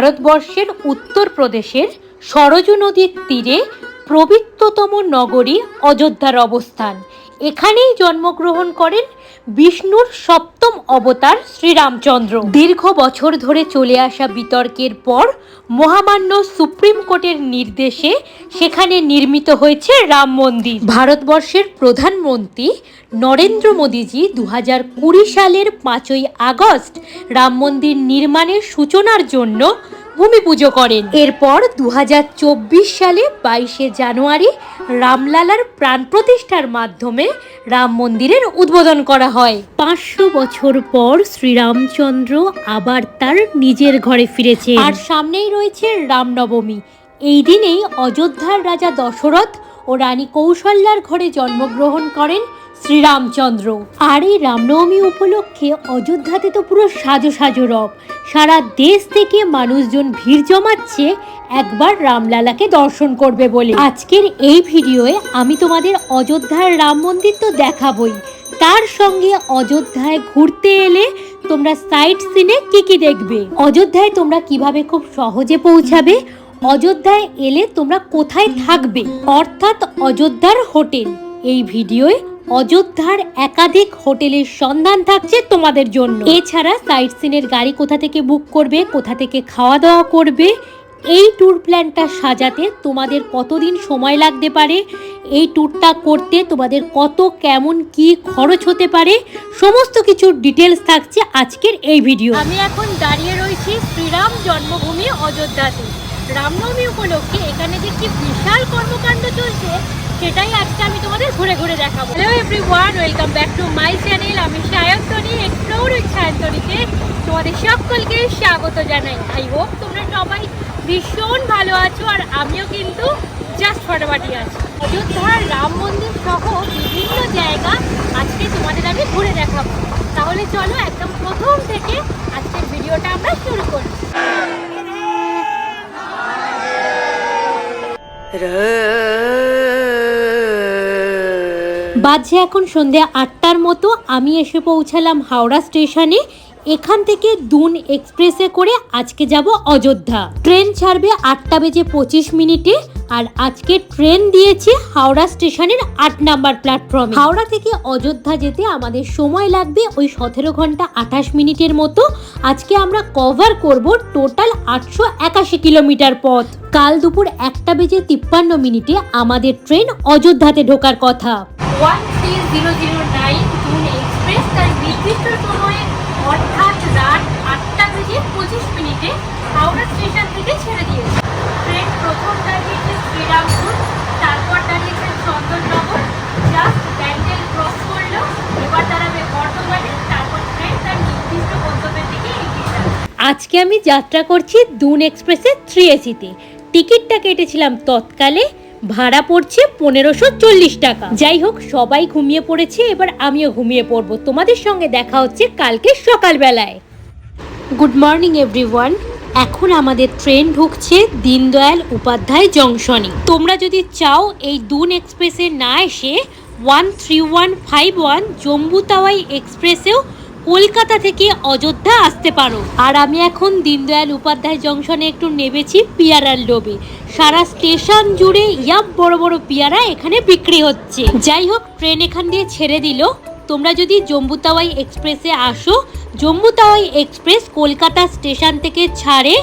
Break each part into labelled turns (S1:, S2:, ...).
S1: ভারতবর্ষের উত্তরপ্রদেশের সরজু নদীর তীরে পবিত্রতম নগরী অযোধ্যার অবস্থান। এখানেই জন্মগ্রহণ করেন বিষ্ণুর সপ্তম অবতার শ্রীরামচন্দ্র। দীর্ঘ বছর ধরে চলে আসা বিতর্কের পর মহামান্য সুপ্রিম কোর্টের নির্দেশে সেখানে নির্মিত হয়েছে রাম মন্দির। ভারতবর্ষের প্রধানমন্ত্রী নরেন্দ্র মোদীজি দু হাজার কুড়ি সালের পাঁচই আগস্ট রাম মন্দির নির্মাণের সূচনার জন্য ভূমি পুজো করেন। এরপর দু হাজার চব্বিশ সালে বাইশে জানুয়ারি রামলালার প্রাণ প্রতিষ্ঠার মাধ্যমে রাম মন্দিরের উদ্বোধন করা হয়। পাঁচশো বছর পর শ্রীরামচন্দ্র আবার তার নিজের ঘরে ফিরেছে আর সামনেই রয়েছে রামনবমী। এই দিনেই অযোধ্যার রাজা দশরথ ও রানী কৌশল্যার ঘরে জন্মগ্রহণ করেন শ্রীরামচন্দ্র। আর এই রামনবমী উপলক্ষে অযোধ্যাতে তো পুরো সাজো সাজো রব। সারা দেশ থেকে মানুষজন ভিড় জমাচ্ছে, একবার রামলালাকে দর্শন করবে বলে। আজকের এই ভিডিওয়ে আমি তোমাদের অযোধ্যার রাম মন্দির তো দেখাবই। তার সঙ্গে অযোধ্যায় ঘুরতে এলে তোমরা সাইট সিনে কি কি দেখবে? অযোধ্যায় তোমরা কীভাবে খুব সহজে পৌঁছাবে? অযোধ্যায় এলে তোমরা কোথায় থাকবে? অর্থাৎ অযোধ্যার হোটেল। এই ভিডিওয় অযোধ্যার একাধিক হোটেলের সন্ধান থাকছে তোমাদের জন্য। এছাড়া সাইট সিনের গাড়ি কোথা থেকে বুক করবে, কোথা থেকে খাওয়া দাওয়া করবে, এই ট্যুর প্ল্যানটা সাজাতে তোমাদের কতদিন সময় লাগতে পারে, এই ট্যুরটা করতে তোমাদের কত, কেমন, কি খরচ হতে পারে, সমস্ত কিছুর ডিটেলস থাকছে আজকের এই ভিডিও আমি এখন দাঁড়িয়ে রয়েছি শ্রীরাম জন্মভূমি অযোধ্যাতে। রামনবমী উপলক্ষে এখানে যে কি বিশাল কর্মকাণ্ড চলছে সেটাই আজকে আমি তোমাদের ঘুরে ঘুরে দেখাবো। Hello everyone welcome back to my channel আমি সায়ন্তনী এক্সপ্লোর উইথ সায়ন্তনীতে তোমাদের সকলকে স্বাগত জানাই। আই হোপ তোমরা সবাই ভীষণ ভালো আছো আর আমিও কিন্তু জাস্ট ফটোবাটি আছি। অযোধ্যার রাম মন্দির সহ বিভিন্ন জায়গা আজকে তোমাদের আমি ঘুরে দেখাবো। তাহলে চলো একদম প্রথম থেকে আজকের ভিডিওটা আমরা শুরু করি। বাজে এখন সন্ধ্যা আটটার মতো আমি এসে পৌঁছালাম হাওড়া স্টেশনে। এখান থেকে দুন এক্সপ্রেসে করে আজকে যাব অযোধ্যা। ট্রেন ছাড়বে আটটা বেজে পঁচিশ মিনিটে আর আজকে ট্রেন দিয়েছে হাওড়া স্টেশনের আট নাম্বার প্ল্যাটফর্মে হাওড়া থেকে অযোধ্যা যেতে আমাদের সময় লাগবে ওই সতেরো ঘণ্টা আঠাশ মিনিটের মতো। আজকে আমরা কভার করব টোটাল আটশো একাশি কিলোমিটার পথ। কাল দুপুর একটা বেজে তিপ্পান্ন মিনিটে আমাদের ট্রেন অযোধ্যাতে ঢোকার কথা। One three zero zero nine express তার নির্দিষ্ট সময়ে অর্থাৎ রাত আটটা বেজে পঁচিশ মিনিটে হাওড়া স্টেশন থেকে ছেড়ে দিয়েছে। ট্রেন প্রথম দাঁড়িয়েছে শ্রীরামপুর, তারপর দাঁড়িয়েছে চন্দননগর জাস্ট ব্যান্ডেল ক্রস এবার দাঁড়াবে তারপর ট্রেন তার নির্দিষ্ট গন্তব্যের দিকে এগিয়ে আজকে আমি যাত্রা করছি দুন এক্সপ্রেসের থ্রি এসিতে টিকিটটা কেটেছিলাম তৎকালে, ভাড়া পড়ছে পনেরোশো চল্লিশ টাকা। যাই হোক, সবাই ঘুমিয়ে পড়েছে, এবার আমিও ঘুমিয়ে পড়ব। তোমাদের সঙ্গে দেখা হচ্ছে কালকে সকালবেলায়। গুড মর্নিং এভরিওয়ান এখন আমাদের ট্রেন ঢুকছে দীনদয়াল উপাধ্যায় জংশনে তোমরা যদি চাও এই দুন এক্সপ্রেসে না এসে one three one five one Jammu Tawi এক্সপ্রেসেও Kolkata থেকে অযোধ্যা আসতে পারো। আর আমি এখন দীনদয়াল উপাধ্যায় জংশনে একটু নেমেছি পিয়ারার লোভে। সারা স্টেশন জুড়ে ইয়াব বড় বড় পিয়ারা এখানে বিক্রি হচ্ছে। যাই হোক ট্রেন এখান দিয়ে ছেড়ে দিল। তোমরা যদি জম্মু তাওয়াই এক্সপ্রেসে আসো, জম্মু তাওয়াই এক্সপ্রেস কলকাতা স্টেশন থেকে ছাড়ে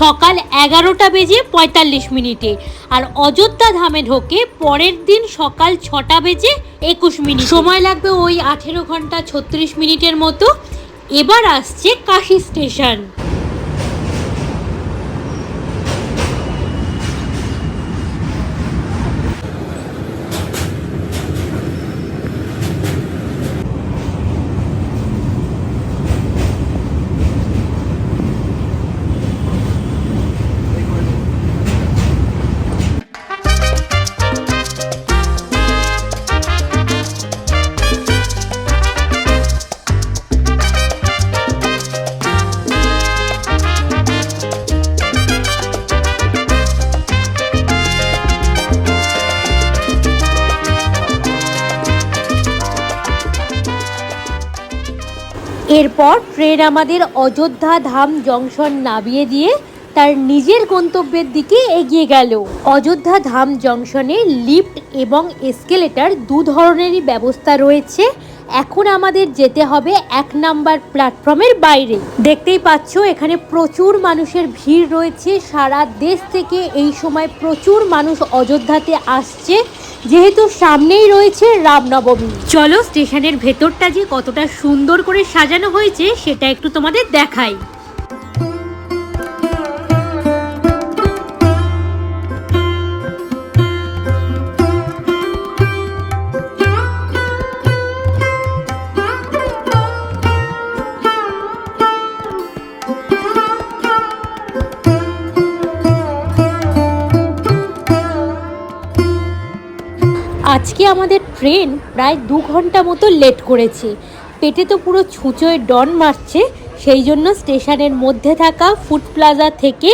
S1: সকাল এগারোটা বেজে পঁয়তাল্লিশ মিনিটে। আর অযোধ্যা ধামে ঢোকে পরের দিন সকাল ছটা বেজে একুশ মিনিট। সময় লাগবে ওই আঠেরো ঘণ্টা ছত্রিশ মিনিটের মতো। এবার আসছে কাশি স্টেশন। এরপর ট্রেন আমাদের অযোধ্যা ধাম জংশন নামিয়ে দিয়ে তার নিজের গন্তব্যের দিকে এগিয়ে গেল। অযোধ্যা ধাম জংশনে লিফট এবং এসকেলেটার দু ধরনেরই ব্যবস্থা রয়েছে। এখন আমাদের যেতে হবে এক নাম্বার প্ল্যাটফর্মের বাইরে। দেখতেই পাচ্ছ, এখানে প্রচুর মানুষের ভিড় রয়েছে। সারা দেশ থেকে এই সময় প্রচুর মানুষ অযোধ্যাতে আসছে। যেহেতু সামনেই রয়েছে রামনবমী। চলো, স্টেশনের ভেতরটা যে কতটা সুন্দর করে সাজানো হয়েছে, সেটা একটু তোমাদের দেখাই। আজকে আমাদের ট্রেন প্রায় দু ঘণ্টা মতো লেট করেছে। পেটে তো পুরো ছুঁচোয় ডন মারছে, সেই জন্য স্টেশনের মধ্যে থাকা ফুড প্লাজা থেকে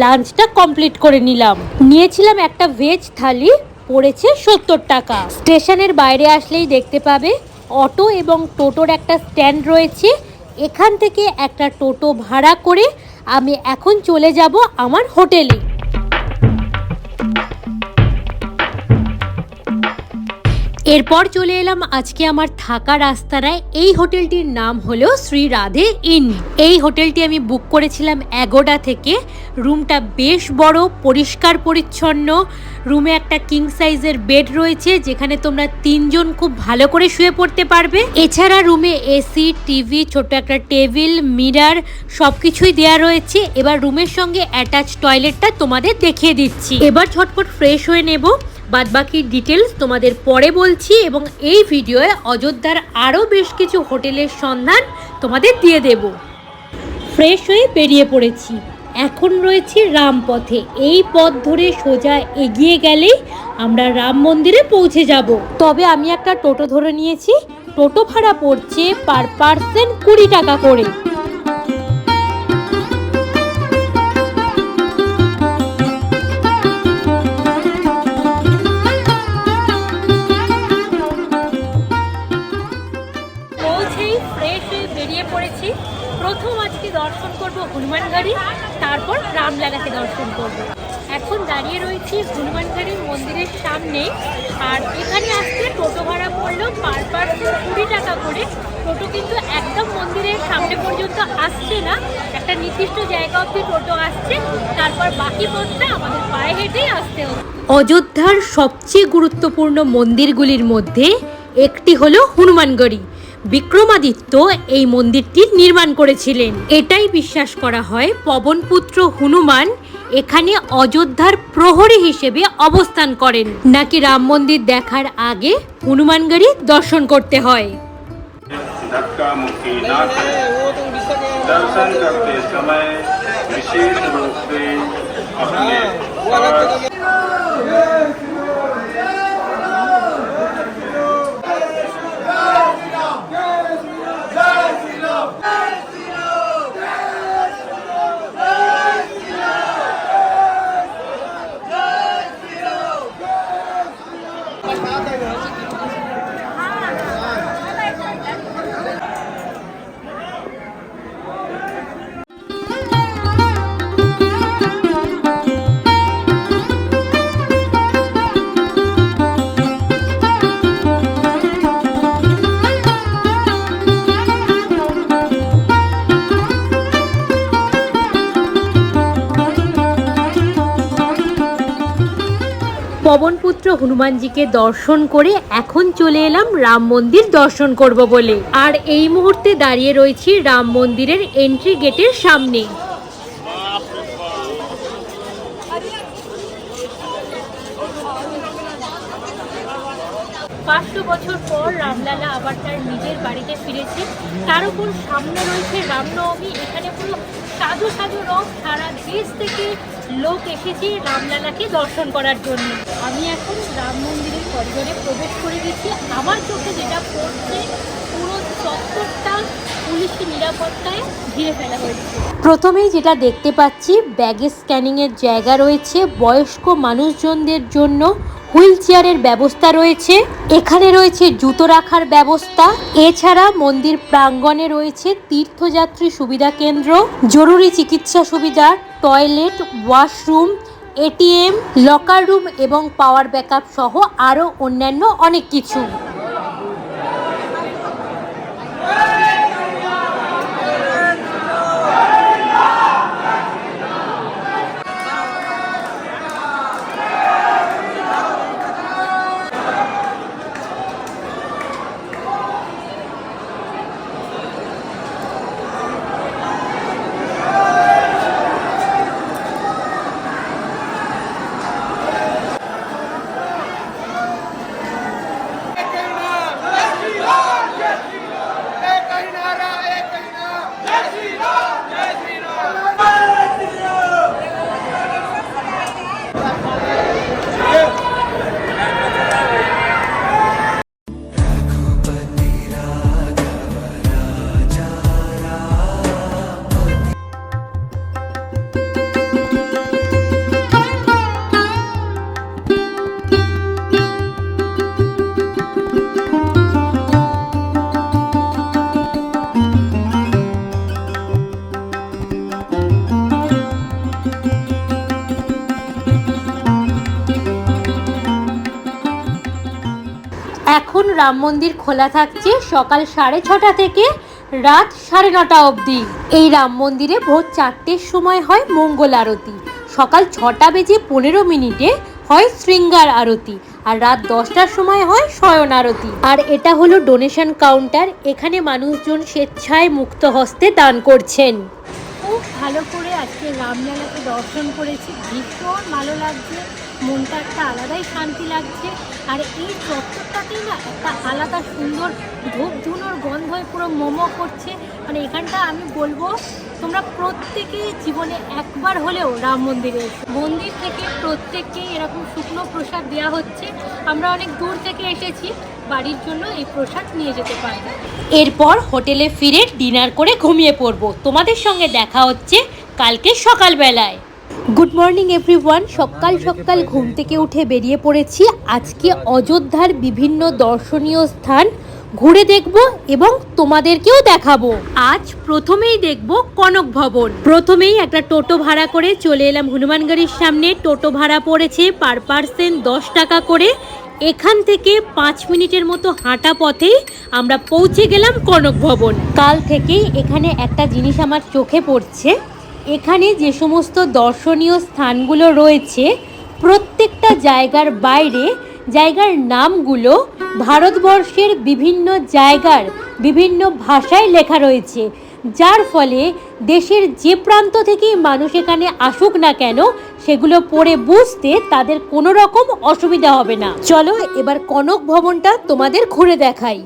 S1: লাঞ্চটা কমপ্লিট করে নিলাম। নিয়েছিলাম একটা ভেজ থালি, পড়েছে সত্তর টাকা। স্টেশনের বাইরে আসলেই দেখতে পাবে, অটো এবং টোটোর একটা স্ট্যান্ড রয়েছে। এখান থেকে একটা টোটো ভাড়া করে আমি এখন চলে যাব আমার হোটেলে। এরপর চলে এলাম আজকে আমার থাকা রাস্তারায় এই হোটেলটির নাম হলো শ্রী রাধে ইন। এই হোটেলটি আমি বুক করেছিলাম এগোডা থেকে। রুমটা বেশ বড়, পরিষ্কার পরিচ্ছন্ন। রুমে একটা কিং সাইজের বেড রয়েছে, যেখানে তোমরা তিনজন খুব ভালো করে শুয়ে পড়তে পারবে। এছাড়া রুমে এসি, টিভি ছোট একটা টেবিল, মিরার সব কিছুই দেওয়া রয়েছে। এবার রুমের সঙ্গে অ্যাটাচ টয়লেটটা তোমাদের দেখিয়ে দিচ্ছি। এবার ঝটপট ফ্রেশ হয়ে নেব। বাদবাকি ডিটেলস তোমাদের পরে বলছি এবং এই ভিডিওয়ে অযোধ্যার আরও বেশ কিছু হোটেলের সন্ধান তোমাদের দিয়ে দেব। ফ্রেশ হয়ে বেরিয়ে পড়েছি। এখন রয়েছি রামপথে। এই পথ ধরে সোজা এগিয়ে গেলেই আমরা রাম মন্দিরে পৌঁছে যাব। তবে আমি একটা টোটো ধরে নিয়েছি। টোটো ভাড়া পড়ছে পার পার্সন কুড়ি টাকা করে। সামনে আর এখানে আসতে টোটো ভাড়া পড়ল পার পার্সন কুড়ি টাকা করে। টোটো কিন্তু একদম মন্দিরের সামনে পর্যন্ত আসছে না। একটা নির্দিষ্ট জায়গা অবধি টোটো আসছে। তারপর বাকি পথটা আমাদের পায়ে হেঁটেই আসতে হবে। অযোধ্যার সবচেয়ে গুরুত্বপূর্ণ মন্দিরগুলির মধ্যে একটি হলো হনুমানগড়ি। বিক্রমাদিত্য এই মন্দিরটি নির্মাণ করেছিলেন। এটাই বিশ্বাস করা হয় পবনপুত্র হনুমান এখানে অযোধ্যার প্রহরী হিসেবে অবস্থান করেন নাকি রাম মন্দির দেখার আগে হনুমানগড়ি দর্শন করতে হয়
S2: धक्का मुक्की ना करें दर्शन करते समय विशेष रूप से अपने
S1: পবনপুত্র হনুমানজিকে দর্শন করে এখন চলে এলাম রাম মন্দির দর্শন করব বলে। আর এই মুহূর্তে দাঁড়িয়ে রয়েছি রাম মন্দিরের এন্ট্রি গেটের সামনে পাঁচশো বছর রামলালা আবার তার নিজের বাড়িতে ফিরেছে। তার উপর সামনে রয়েছে রামনবমী। এখানে পুরো সাধু সাধু রং সারা দেশ থেকে লোক এসেছে রামলালাকে দর্শন করার জন্য। আমি এখন রাম মন্দিরের করিডোরে প্রবেশ করে গেছি। আমার চোখে যেটা পড়ছে, পুরো চত্বরটা পুলিশি নিরাপত্তায় ঘিরে ফেলা হয়েছে। প্রথমেই যেটা দেখতে পাচ্ছি ব্যাগেজ স্ক্যানিংয়ের জায়গা রয়েছে। বয়স্ক মানুষজনদের জন্য হুইল চেয়ারের ব্যবস্থা রয়েছে, এখানে রয়েছে জুতো রাখার ব্যবস্থা, এছাড়া মন্দির প্রাঙ্গণে রয়েছে তীর্থযাত্রী সুবিধা কেন্দ্র, জরুরি চিকিৎসা সুবিধা, toilet, washroom, ATM, locker room এবং পাওয়ার ব্যাকআপ সহ আরও অন্যান্য অনেক কিছু। রাম মন্দির খোলা থাকছে সকাল সাড়ে ছটা থেকে রাত সাড়ে নটা অবধি। এই রাম মন্দিরে ভোর চারটের সময় হয় মঙ্গল আরতি। সকাল ছটা বেজে পনেরো মিনিটে হয় শৃঙ্গার আরতি আর রাত দশটার সময় হয় শয়ন আরতি। আর এটা হলো ডোনেশন কাউন্টার, এখানে মানুষজন স্বেচ্ছায় মুক্ত হস্তে দান করছেন। খুব ভালো করে আজকে রামলালাকে দর্শন করেছি, ভীষণ ভালো লাগছে। মনটা একটা আলাদাই শান্তি লাগছে। আর এই চত্বরটাতেই না একটা আলাদা সুন্দর ধূপ ধুনোর গন্ধই পুরো মোমো করছে। মানে এখানটা আমি বলব, তোমরা প্রত্যেকেই জীবনে একবার হলেও রাম মন্দিরে। মন্দির থেকে প্রত্যেককেই এরকম শুকনো প্রসাদ দেওয়া হচ্ছে। আমরা অনেক দূর থেকে এসেছি, বাড়ির জন্য এই প্রসাদ নিয়ে যেতে পারব। এরপর হোটেলে ফিরে ডিনার করে ঘুমিয়ে পড়ব। তোমাদের সঙ্গে দেখা হচ্ছে কালকে সকালবেলায়। গুড মর্নিং এভরিওয়ান সকাল সকাল ঘুম থেকে উঠে বেরিয়ে পড়েছি। আজকে অযোধ্যার বিভিন্ন দর্শনীয় স্থান ঘুরে দেখব এবং তোমাদেরকেও দেখাবো। আজ প্রথমেই দেখব কনক ভবন। প্রথমেই একটা টোটো ভাড়া করে চলে এলাম হনুমানগাড়ির সামনে। টোটো ভাড়া পড়েছে পার পার্সেন্ট দশ টাকা করে। এখান থেকে পাঁচ মিনিটের মতো হাঁটা পথেই আমরা পৌঁছে গেলাম কনক ভবন। কাল থেকেই এখানে একটা জিনিস আমার চোখে পড়ছে। এখানে যে সমস্ত দর্শনীয় স্থানগুলো রয়েছে, প্রত্যেকটা জায়গার বাইরে, জায়গার নামগুলো ভারতবর্ষের বিভিন্ন জায়গার বিভিন্ন ভাষায় লেখা রয়েছে। যার ফলে দেশের যে প্রান্ত থেকেই মানুষ এখানে আসুক না কেন, সেগুলো পড়ে বুঝতে তাদের কোনো রকম অসুবিধা হবে না। চলো এবার কনক ভবনটা তোমাদের ঘুরে দেখাই।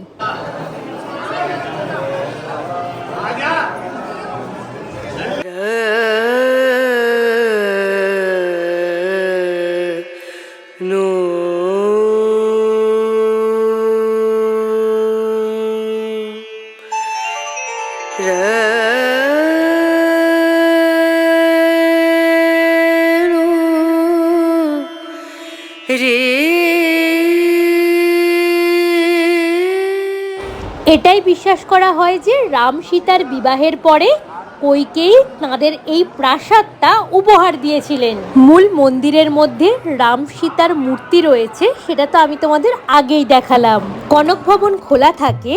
S1: এটাই বিশ্বাস করা হয় যে রাম সীতার বিবাহের পরে কৈকেয়ী তাঁদের এই প্রাসাদটা উপহার দিয়েছিলেন। মূল মন্দিরের মধ্যে রাম সীতার মূর্তি রয়েছে, সেটা তো আমি তোমাদের আগেই দেখালাম। কনক ভবন খোলা থাকে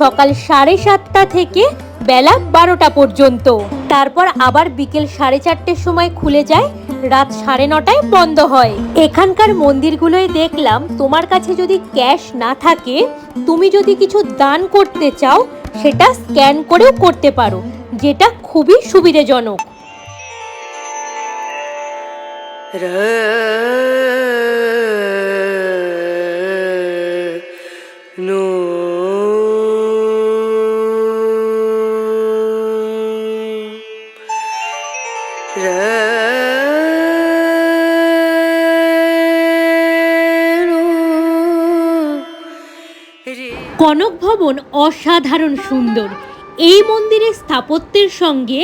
S1: সকাল সাড়ে সাতটা থেকে বেলা বারোটা পর্যন্ত। তারপর আবার বিকেল সাড়ে চারটের সময় খুলে যায়, রাত সাড়ে নটায় বন্ধ হয়। এখানকার মন্দিরগুলোয় দেখলাম, তোমার কাছে যদি ক্যাশ না থাকে, তুমি যদি কিছু দান করতে চাও, সেটা স্ক্যান করেও করতে পারো। যেটা খুবই সুবিধাজনক. কনক ভবন অসাধারণ সুন্দর এই মন্দিরের স্থাপত্যের সঙ্গে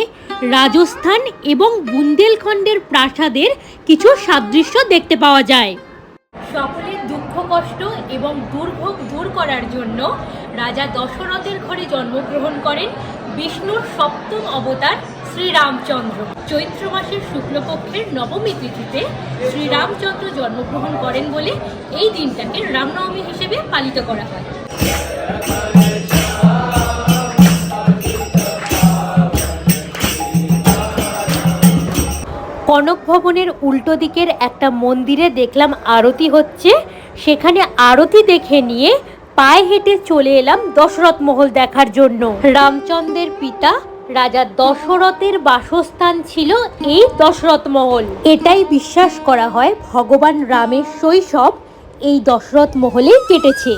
S1: রাজস্থান এবং বুন্দেলখণ্ডের প্রাসাদের কিছু সাদৃশ্য দেখতে পাওয়া যায়। সকলের দুঃখ, কষ্ট এবং দুর্ভোগ দূর করার জন্য রাজা দশরথের ঘরে জন্মগ্রহণ করেন বিষ্ণুর সপ্তম অবতার শ্রীরামচন্দ্র। চৈত্র মাসের শুক্লপক্ষের নবমী তিথিতে শ্রীরামচন্দ্র জন্মগ্রহণ করেন বলে এই দিনটাকে রামনবমী হিসেবে পালিত করা হয়। কনক ভবনের উল্টো দিকের একটা মন্দিরে দেখলাম আরতি হচ্ছে। সেখানে আরতি দেখে নিয়ে পায়ে হেঁটে চলে এলাম দশরথ মহল দেখার জন্য। রামচন্দ্রের পিতা রাজা দশরথের বাসস্থান ছিল এই দশরথ মহল। এটাই বিশ্বাস করা হয় ভগবান রামের শৈশব এই দশরথ মহলেই কেটেছে।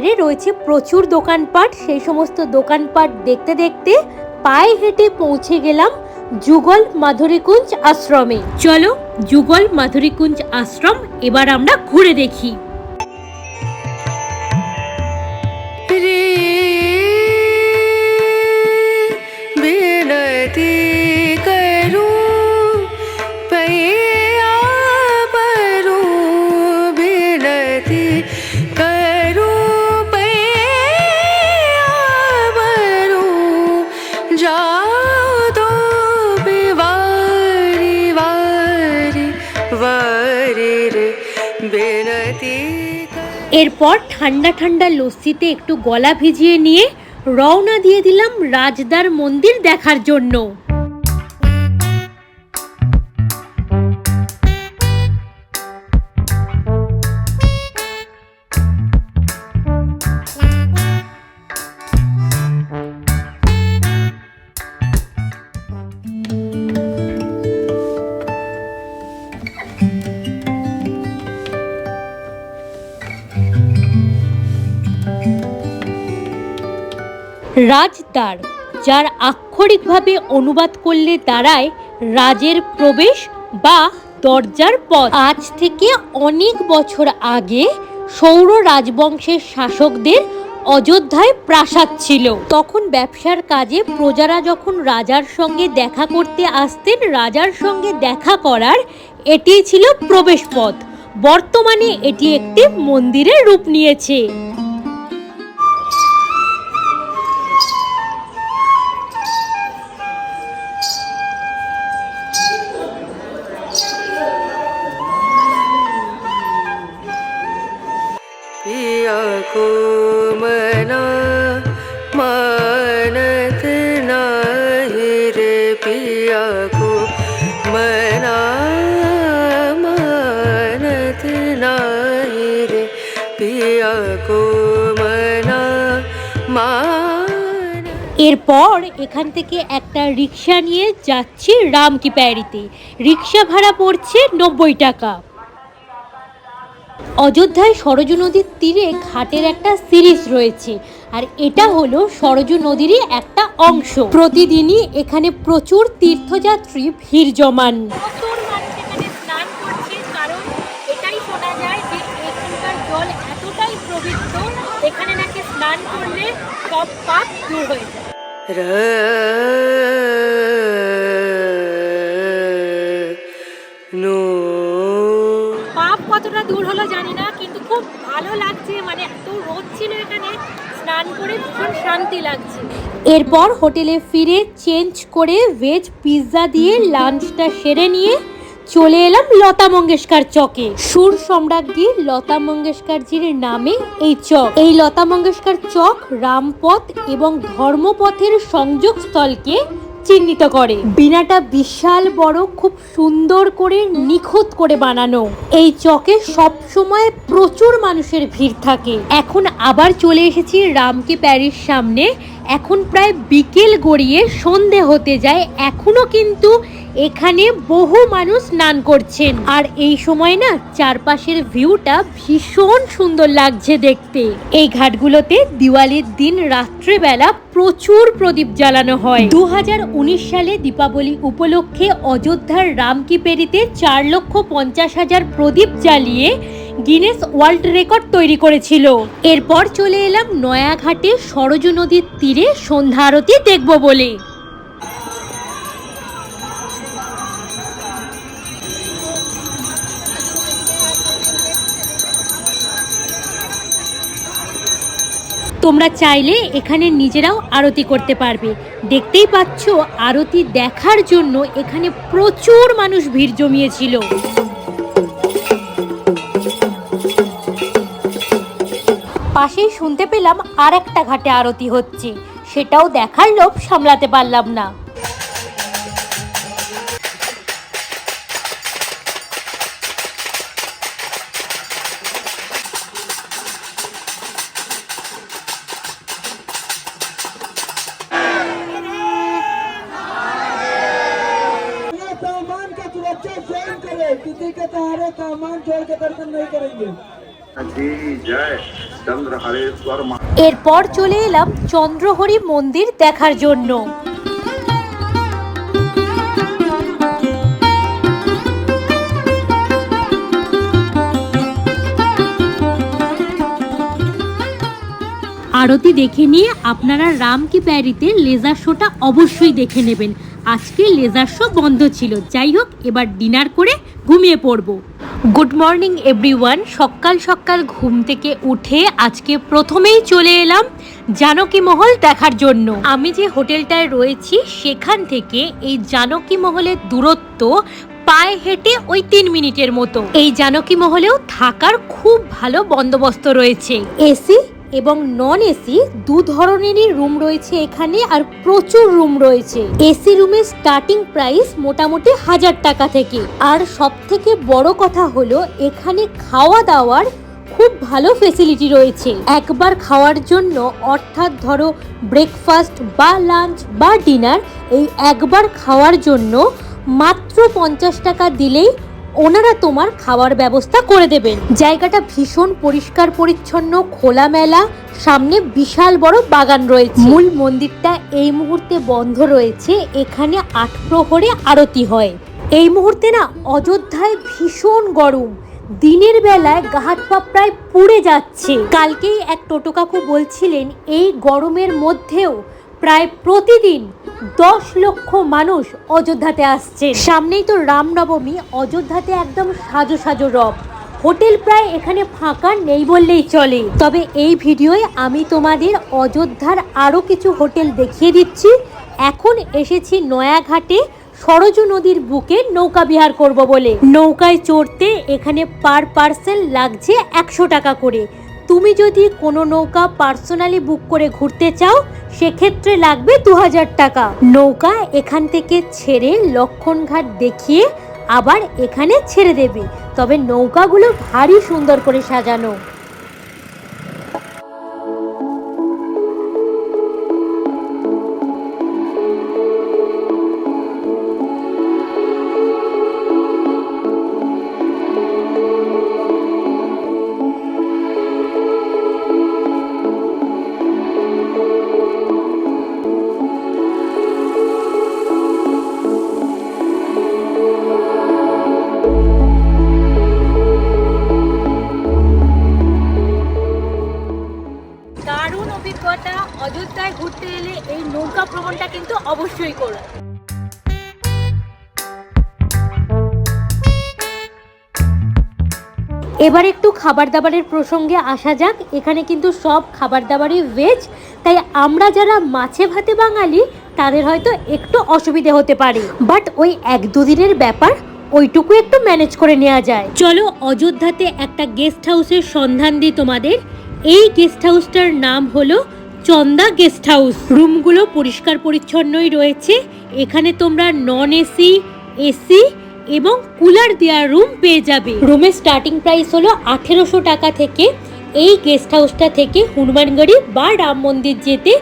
S1: বাইরে রয়েছে প্রচুর দোকানপাট। সেই সমস্ত দোকানপাট দেখতে দেখতে পায়ে হেঁটে পৌঁছে গেলাম যুগল মাধুরীকুঞ্জ আশ্রমে। চলো যুগল মাধুরীকুঞ্জ আশ্রম এবার আমরা ঘুরে দেখি। এরপর ঠান্ডা ঠান্ডা লস্যিতে একটু গলা ভিজিয়ে নিয়ে রওনা দিয়ে দিলাম রাজদার মন্দির দেখার জন্য। রাজদ্বার, যার আক্ষরিকভাবে অনুবাদ করলে দাঁড়ায় রাজের প্রবেশ বা দরজার পথ। আজ থেকে অনেক বছর আগে সৌর রাজবংশের শাসকদের অযোধ্যায় প্রাসাদ ছিল। তখন ব্যবসার কাজে প্রজারা যখন রাজার সঙ্গে দেখা করতে আসতেন, রাজার সঙ্গে দেখা করার এটি ছিল প্রবেশ পথ। বর্তমানে এটি একটি মন্দিরের রূপ নিয়েছে।
S3: पिया को मना मानत नाही रे पिया को मना मानत नाही रे पिया को मना मान
S1: এরপর এখান থেকে একটা রিক্সা নিয়ে যাচ্ছি রামকি প্যারিতে রিক্সা ভাড়া পড়ছে নব্বই টাকা অযোধ্যায় সরজু নদীর তীরে ঘাটের একটা সিরিজ রয়েছে আর এটা হলো সরজু নদীরই একটা অংশ। প্রতিদিনই এখানে প্রচুর তীর্থযাত্রী ভিড় জমান। প্রচুর মানুষ এখানে স্নান করছে কারণ এটাই শোনা যায় যে এখানকার জল এতটাই পবিত্র এখানে নাকি স্নান করলে সব পাপ দূর হয়ে যায়। হলো জানি না, কিন্তু খুব ভালো লাগছে মানে এত রোদ ছিল এখানে, স্নান করে ভীষণ শান্তি লাগছে। এরপর হোটেলে ফিরে চেঞ্জ করে ভেজ পিৎজা দিয়ে লাঞ্চটা সেরে নিয়ে চলে এলাম লতা মঙ্গেশকর চকে। সুর সম্রাজ্ঞী লতা মঙ্গেশকরজির নামে এই চক। এই লতা মঙ্গেশকর চক রামপথ এবং ধর্মপথের সংযোগ স্থলকে চিহ্নিত করে। বিনাটা বিশাল বড়, খুব সুন্দর করে নিখুঁত করে বানানো। এই চকে সব সময় প্রচুর মানুষের ভিড় থাকে। এখন আবার চলে এসেছি রামকে প্যারিস সামনে। এখন প্রায় বিকেল গড়িয়ে সন্ধে হতে যায়, এখনও কিন্তু এখানে বহু মানুষ স্নান করছেন। আর এই সময় না, চারপাশের ভিউটা ভীষণ সুন্দর লাগছে দেখতে। এই ঘাটগুলোতে দিওয়ালির দিন রাত্রেবেলা প্রচুর প্রদীপ জ্বালানো হয়। দু হাজার উনিশ সালে দীপাবলি উপলক্ষে অযোধ্যার রামকিপেরিতে চার লক্ষ পঞ্চাশ হাজার প্রদীপ জ্বালিয়ে গিনেস ওয়ার্ল্ড রেকর্ড তৈরি করেছিল। এরপর চলে এলাম নয়াঘাটে সরজ নদীর তীরে সন্ধ্যা আরতি দেখব বলে। তোমরা চাইলে এখানে নিজেরাও আরতি করতে পারবে। দেখতেই পাচ্ছ, আরতি দেখার জন্য এখানে প্রচুর মানুষ ভিড় জমিয়েছিল। পাশেই শুনতে পেলাম আর একটা ঘাটে আরতি হচ্ছে সেটাও দেখার লোভ সামলাতে পারলাম না
S4: अपना सामान का सुरक्षा स्वयं करे किसी के सहारे सामान छोड़ के दर्शन नहीं करेंगे
S2: की जय चंद्र हरेश्वर
S1: এরপর চলে এলাম চন্দ্রহরি মন্দির দেখার জন্য। আরতি দেখে নিয়ে আপনারা রাম কি প্যারিতে লেজার শোটা অবশ্যই দেখে নেবেন। আজকে লেজার শো বন্ধ ছিল। যাই হোক, এবার ডিনার করে ঘুমিয়ে পড়ব। গুড মর্নিং এভরিওয়ান সকাল সকাল ঘুম থেকে উঠে আজকে প্রথমেই চলে এলাম জানকী মহল দেখার জন্য। আমি যে হোটেলটায় রয়েছি, সেখান থেকে এই জানকী মহলের দূরত্ব পায়ে হেঁটে ওই তিন মিনিটের মতো। এই জানকী মহলেও থাকার খুব ভালো বন্দোবস্ত রয়েছে। এসি এবং নন এসি দু ধরনেরই রুম রয়েছে এখানে আর প্রচুর রুম রয়েছে। এসি রুমের স্টার্টিং প্রাইস মোটামুটি হাজার টাকা থেকে। আর সব থেকে বড় কথা হলো, এখানে খাওয়া দাওয়ার খুব ভালো ফেসিলিটি রয়েছে। একবার খাওয়ার জন্য অর্থাৎ ধরো ব্রেকফাস্ট বা লাঞ্চ বা ডিনার এই একবার খাওয়ার জন্য মাত্র পঞ্চাশ টাকা দিলেই ওনারা তোমার খাওয়ার ব্যবস্থা করে দেবেন। জায়গাটা ভীষণ পরিষ্কার, পরিচ্ছন্ন, খোলামেলা, সামনে বিশাল বড় বাগান রয়েছে। মূল মন্দিরটা এই মুহূর্তে বন্ধ রয়েছে, এখানে আট প্রহরে আরতি হয়। এই মুহূর্তে না অযোধ্যায় ভীষণ গরম। দিনের বেলায় গা হাত পা প্রায় পুড়ে যাচ্ছে। কালকেই এক টোটো কাকু বলছিলেন, এই গরমের মধ্যেও প্রায় প্রতিদিন দশ লক্ষ মানুষ অযোধ্যাতে আসছে সামনেই তো রামনবমী, অযোধ্যাতে একদম সাজো সাজো রব। হোটেল প্রায় এখানে ফাঁকা নেই বললেই চলে। তবে এই ভিডিওয় আমি তোমাদের অযোধ্যার আরও কিছু হোটেল দেখিয়ে দিচ্ছি। এখন এসেছি নয়াঘাটে, সরজু নদীর বুকে নৌকা বিহার করব বলে। নৌকায় চড়তে এখানে পার পার্সেল লাগছে একশো টাকা করে। তুমি যদি কোনো নৌকা পার্সোনালি বুক করে ঘুরতে চাও, সেক্ষেত্রে লাগবে দু হাজার টাকা। নৌকা এখান থেকে ছেড়ে লক্ষণঘাট দেখিয়ে আবার এখানে ছেড়ে দেবে। তবে নৌকাগুলো ভারী সুন্দর করে সাজানো। এবার একটু খাবার দাবারের প্রসঙ্গে আসা যাক। এখানে কিন্তু সব খাবার দাবারই ভেজ তাই আমরা যারা মাছে ভাতে বাঙালি, তাদের হয়তো একটু অসুবিধে হতে পারে। বাট ওই এক দুদিনের ব্যাপার, ওইটুকু একটু ম্যানেজ করে নেওয়া যায়। চলো অযোধ্যাতে একটা গেস্ট হাউসের সন্ধান দিই তোমাদের। এই গেস্ট হাউসটার নাম হলো চন্দা গেস্ট হাউস রুমগুলো পরিষ্কার পরিচ্ছন্নই রয়েছে। এখানে তোমরা নন এসি এসি এবং কুলার দেওয়া রুম পেয়ে যাবে। রুমের স্টার্টিং প্রাইস হলো আঠেরোশো টাকা থেকে এই গেস্ট হাউসটা থেকে হনুমানগড়ি বা রাম মন্দির যেতে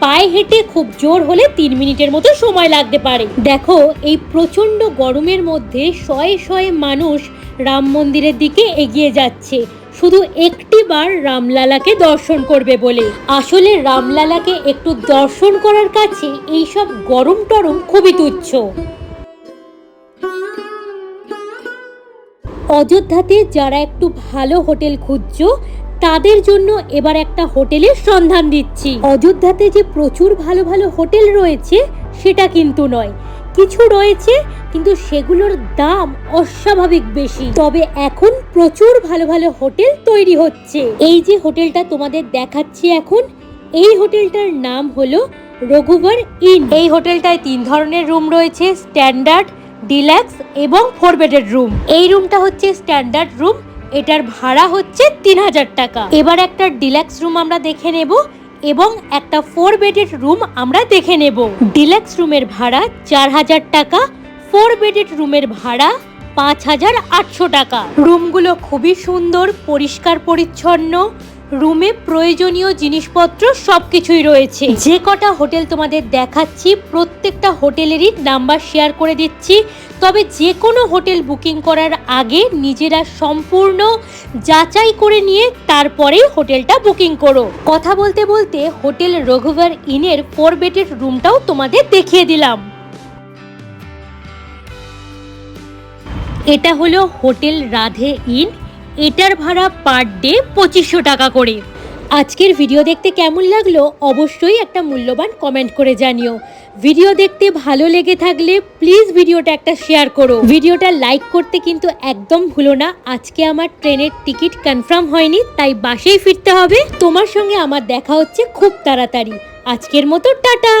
S1: পায়ে হেঁটে খুব জোর হলে তিন মিনিটের মতো সময় লাগতে পারে। দেখো, এই প্রচণ্ড গরমের মধ্যে শয়ে শয়ে মানুষ রাম মন্দিরের দিকে এগিয়ে যাচ্ছে। শুধু একটি বার রামলালাকে দর্শন করবে বলে। আসলে রামলালাকে একটু দর্শন করার কাছে এইসব গরম টরম খুবই তুচ্ছ। অযোধ্যাতে যারা একটু ভালো হোটেল খুঁজছো, তাদের জন্য এবার একটা হোটেলের সন্ধান দিচ্ছি। অযোধ্যাতে যে প্রচুর ভালো ভালো হোটেল রয়েছে, সেটা কিন্তু নয়। কিছু রয়েছে, কিন্তু সেগুলোর দাম অস্বাভাবিক বেশি। তবে এখন প্রচুর ভালো ভালো হোটেল তৈরি হচ্ছে। এই যে হোটেলটা তোমাদের দেখাচ্ছি এখন, এই হোটেলটার নাম হলো রঘুবর ইন। এই হোটেলটায় তিন ধরনের রুম রয়েছে, স্ট্যান্ডার্ড ডিলাক্স এবং ফোর বেডের রুম। এই রুমটা হচ্ছে স্ট্যান্ডার্ড রুম, এটার ভাড়া হচ্ছে তিন হাজার টাকা। এবার একটা ডিলাক্স রুম আমরা দেখে নেব এবং একটা ফোর বেডেড রুম আমরা দেখে নেব। ডিলাক্স রুমের ভাড়া চার হাজার টাকা, ফোর বেডেড রুমের ভাড়া পাঁচ হাজার আটশো টাকা। রুমগুলো খুবই সুন্দর, পরিষ্কার, পরিচ্ছন্ন। রুমে প্রয়োজনীয় জিনিসপত্র সবকিছুই রয়েছে। যে কটা হোটেল তোমাদের দেখাচ্ছি, প্রত্যেকটা হোটেলেরই নাম্বার শেয়ার করে দিচ্ছি। তবে যে কোনো হোটেল বুকিং করার আগে নিজেরা সম্পূর্ণ যাচাই করে নিয়ে তারপরেই হোটেলটা বুকিং করো। কথা বলতে বলতে হোটেল রঘুবার ইনের ফোর বেডের রুমটাও তোমাদের দেখিয়ে দিলাম। এটা হলো হোটেল রাধে ইন। এটার ভাড়া পার ডে পঁচিশশো টাকা করে। আজকের ভিডিও দেখতে কেমন লাগল অবশ্যই একটা মূল্যবান কমেন্ট করে জানিও। ভিডিও দেখতে ভালো লেগে থাকলে প্লিজ ভিডিওটা একটা শেয়ার করো। ভিডিওটা লাইক করতে কিন্তু একদম ভুলো না। আজকে আমার ট্রেনের টিকিট কনফার্ম হয়নি, তাই বাসেই ফিরতে হবে। তোমার সঙ্গে আমার দেখা হচ্ছে খুব তাড়াতাড়ি। আজকের মতো টাটা!